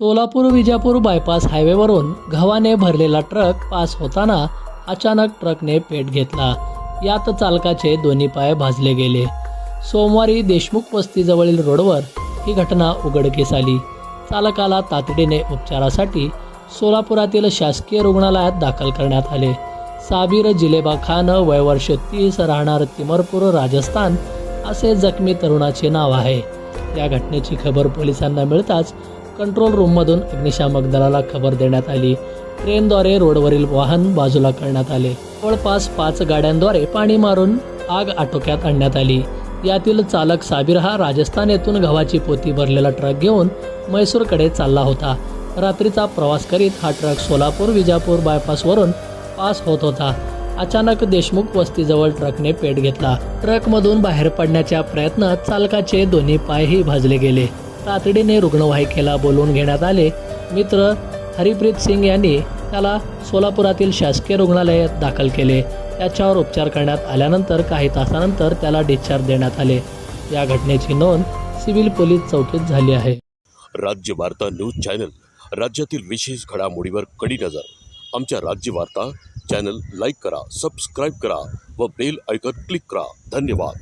Solapur Vijapur bypass हायवेवरून घवाने भरलेला ट्रक पास होताना अचानक ट्रकने पेट घेतला. यात चालकाचे दोन्ही पाय भाजले गेले. सोमवारी देशमुख वस्तीजवळील रोडवर ही घटना उघडकीस आली. चालकाला तातडीने उपचारासाठी सोलापुरातील शासकीय रुग्णालयात दाखल करण्यात आले. साबीर जिलेबा खान वय वर्ष तीस राहणार तिमरपूर राजस्थान असे जखमी तरुणाचे नाव आहे. या घटनेची खबर पोलिसांना मिळताच कंट्रोल रूममधून अग्निशामक दलाला खबर देण्यात आली. ट्रेनद्वारे रोडवरील वाहन बाजूला करण्यात आले. जवळपास पाच गाड्यांद्वारे पाणी मारून आग आटोक्यात आणण्यात आली. यातील चालक साबिर हा राजस्थान येथून गव्हाची पोती भरलेला ट्रक घेऊन म्हैसूरकडे चालला होता. रात्रीचा प्रवास करीत हा ट्रक सोलापूर विजापूर बायपासवरून पास होत होता. अचानक देशमुख वस्तीजवळ ट्रकने पेट घेतला. ट्रकमधून बाहेर पडण्याच्या प्रयत्नात चालकाचे दोन्ही पायही भाजले गेले. तातडीने रुग्णवाहिकेला बोलवून घेण्यात आले. मित्र हरिप्रीत सिंग यांनी त्याला सोलापुरातील शासकीय रुग्णालयात दाखल केले. त्याच्यावर उपचार करण्यात आल्यानंतर काही तासानंतर त्याला डिस्चार्ज देण्यात आले. या घटनेची नोंद सिव्हिल पोलीस चौकीत झाली आहे. राज्य वार्ता न्यूज चॅनल राज्यातील विशेष घडामोडीवर कडी नजर. आमच्या राज्य वार्ता चॅनल लाईक करा सबस्क्राईब करा व बेल ऐकत क्लिक करा. धन्यवाद.